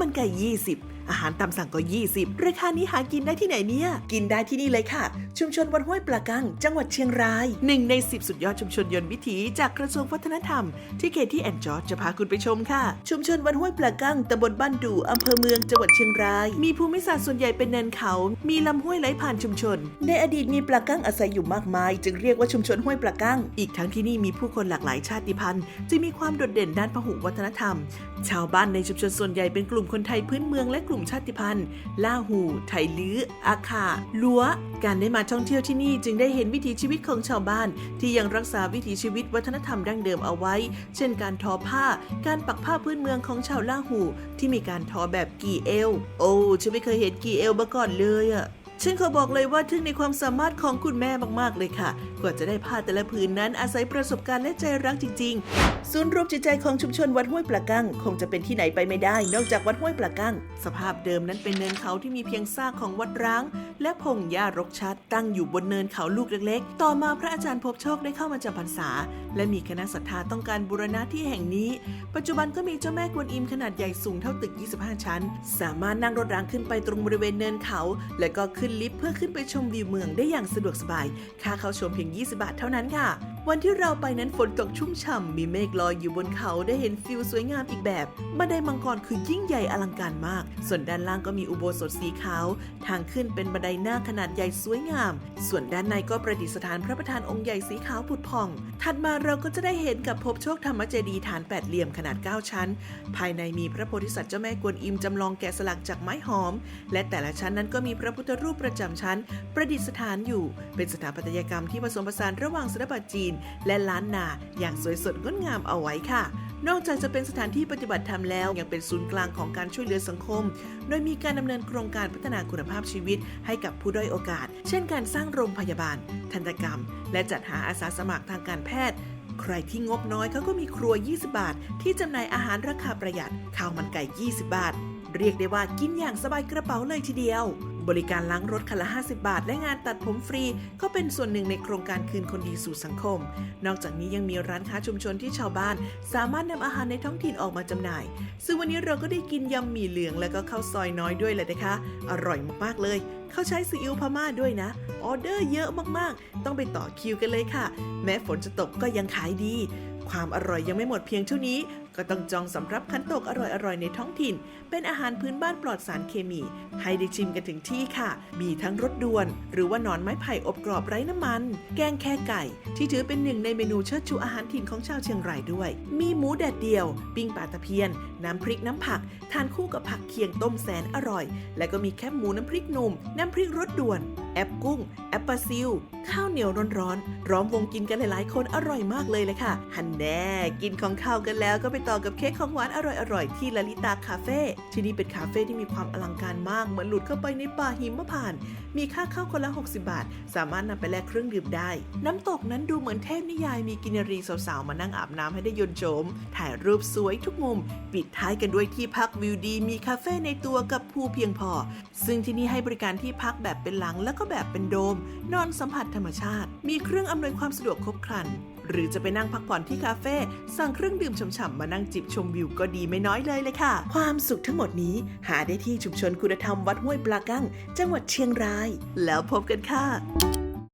มันไก่ 20 อาหารตามสั่งก็ 20 ราคานี้หากินได้ที่ไหนเนี่ย กินได้ที่นี่เลยค่ะ ชุมชนวัดห้วยปลากัง จังหวัดเชียงรายหนึ่งใน 10 สุดยอดชุมชนยนต์วิถีจากกระทรวงวัฒนธรรม ที่เขตที่แอนจอร์จจะพาคุณไปชมค่ะ ชุมชนวัดห้วยปลากังตำบลบ้านดูอำเภอเมืองจังหวัดเชียงราย มีภูมิศาสตร์ส่วนใหญ่เป็นเนินเขา มีลำห้วยไหลผ่านชุมชน ในอดีตมีปลากังอาศัยอยู่มากมาย จึงเรียกว่าชุมชนห้วยปลากังอีกทั้งที่นี่มีผู้คนหลากหลายชาติพันธุ์จึงมีความโดดเด่นด้านพหุวัฒนธรรม ชาวบ้านในชุมชนส่วนใหญ่เป็นกลุ่มคนไทยพื้นเมืองและกลุ่มชาติพันธุ์ล่าหูไทยลื้อ อาคาลัว การได้มาท่องเที่ยวที่นี่จึงได้เห็นวิถีชีวิตของชาวบ้าน ที่ยังรักษาวิถีชีวิตวัฒนธรรมดั้งเดิมเอาไว้ เช่นการทอผ้า การปักผ้าพื้นเมืองของชาวล่าหู ที่มีการทอแบบกี่เอว โอ้ฉันไม่เคยเห็นกี่เอวมาก่อนเลยอะ ฉันขอบอกเลยว่าทึ่งในความสามารถของคุณแม่มากๆเลยค่ะ กว่าจะได้ผ้าแต่ละผืนนั้นอาศัยประสบการณ์และใจรักจริงๆ ศูนย์รวมจิตใจของชุมชนวัดห้วยปลากั้งคงจะเป็นที่ไหนไปไม่ได้ นอกจากวัดห้วยปลากั้ง สภาพเดิมนั้นเป็นเนินเขาที่มีเพียงซากของวัดร้าง และพงหญ้ารกชัดตั้งอยู่บนเนินเขาลูกเล็กๆ ต่อมาพระอาจารย์พบโชคได้เข้ามาจำพรรษา และมีคณะศรัทธาต้องการบูรณะที่แห่งนี้ ปัจจุบันก็มีเจ้าแม่กวนอิมขนาดใหญ่สูงเท่าตึก 25 ชั้น สามารถนั่งรถรางขึ้นไปตรงบริเวณเนินเขา และก็ขึ้นลิฟต์เพื่อขึ้นไปชมวิวเมืองได้อย่างสะดวกสบาย ค่าเข้าชมเพียง 20 บาทเท่านั้นค่ะวันที่เราไปนั้นฝนตกชุ่มฉ่ำมีเมฆลอยอยู่บนเขาได้เห็นฟิลสวยงามอีกแบบบันไดมังกรคือยิ่งใหญ่อลังการมาก ส่วนด้านล่างก็มีอุโบสถสีขาว ทางขึ้นเป็นบันไดหน้าขนาดใหญ่สวยงาม ส่วนด้านในก็ประดิษฐานพระประธานองค์ใหญ่สีขาวผุดผ่อง ถัดมาเราก็จะได้เห็นกับภพโชคธรรมเจดีฐานแปดเหลี่ยมขนาด 9 ชั้น ภายในมีพระโพธิสัตว์เจ้าแม่กวนอิมจำลองแกะสลักจากไม้หอม และแต่ละชั้นนั้นก็มีพระพุทธรูปประจำชั้น ประดิษฐานอยู่ เป็นสถาปัตยกรรมที่ผสมผสานระหว่างศิลปะจีนและล้านนาอย่างสวยสดงดงามเอาไว้ค่ะ นอกจากจะเป็นสถานที่ปฏิบัติธรรมแล้ว ยังเป็นศูนย์กลางของการช่วยเหลือสังคม โดยมีการดำเนินโครงการพัฒนาคุณภาพชีวิตให้กับผู้ด้อยโอกาส เช่นการสร้างโรงพยาบาล ทันตกรรม และจัดหาอาสาสมัครทางการแพทย์ใครที่งบน้อยเขาก็มีครัว 20 บาท ที่จำหน่ายอาหารราคาประหยัดข้าวมันไก่ 20 บาท เรียกได้ว่ากินอย่างสบายกระเป๋าเลยทีเดียว บริการล้างรถคันละ 50 บาท และงานตัดผมฟรี ก็เป็นส่วนหนึ่งในโครงการคืนคนดีสู่สังคม นอกจากนี้ยังมีร้านค้าชุมชนที่ชาวบ้าน สามารถนำอาหารในท้องถิ่นออกมาจำหน่าย ซึ่งวันนี้เราก็ได้กินยำหมี่เหลืองและก็ข้าวซอยน้อยด้วยเลยนะคะ อร่อยมากๆเลยเขาใช้ซีอิ๊วพม่าด้วยนะ ออเดอร์เยอะมากๆ ต้องไปต่อคิวกันเลยค่ะ แม้ฝนจะตกก็ยังขายดี ความอร่อยยังไม่หมดเพียงเท่านี้ ก็ต้องจองสำรับขันโตกอร่อยๆ ในท้องถิ่น เป็นอาหารพื้นบ้านปลอดสารเคมี ให้ได้ชิมกันถึงที่ค่ะ มีทั้งรสด่วน หรือว่านอนไม้ไผ่อบกรอบไร้น้ำมัน แกงแค่ไก่ ที่ถือเป็นหนึ่งในเมนูเชิดชูอาหารถิ่นของชาวเชียงรายด้วย มีหมูแดดเดียว ปิ้งปลาตะเพียน น้ำพริกน้ำผัก ทานคู่กับผักเคียงต้มแสนอร่อย และก็มีแคบหมูน้ำพริกหนุ่ม น้ำพริกรสด่วน แอปกุ้ง แอปปลาซิลข้าวเหนียวร้อนๆร้อมวงกินกันหลายๆ คนอร่อยมากเลยเลยค่ะฮันแน่กินของข้าวกันแล้วก็ไปต่อกับเค้กของหวานอร่อยๆ ที่ลลิตาคาเฟ่ที่นี่เป็นคาเฟ่ที่มีความอลังการมาก เหมือนหลุดเข้าไปในป่าหิมพานต์มีค่าเข้าคนละ 60 บาท สามารถนำไปแลกเครื่องดื่มได้ น้ำตกนั้นดูเหมือนเทพนิยายมีกินรีสาวๆ มานั่งอาบน้ำให้ได้ยนโฉมถ่ายรูปสวยทุกมุม ปิดท้ายกันด้วยที่พักวิวดี มีคาเฟ่ในตัวกับผู้เพียงพอ ซึ่งที่นี่ให้บริการที่พักแบบเป็นหลังแล้วก็แบบเป็นโดม นอนสัมผัสธรรมชาติ มีเครื่องอำนวยความสะดวกครบครัน หรือจะไปนั่งพักผ่อนที่คาเฟ่สั่งเครื่องดื่มฉ่ำๆมานั่งจิบชมวิวก็ดีไม่น้อยเลยเลยค่ะ ความสุขทั้งหมดนี้หาได้ที่ชุมชนคุณธรรมวัดห้วยปลากั้ง จังหวัดเชียงราย แล้วพบกันค่ะ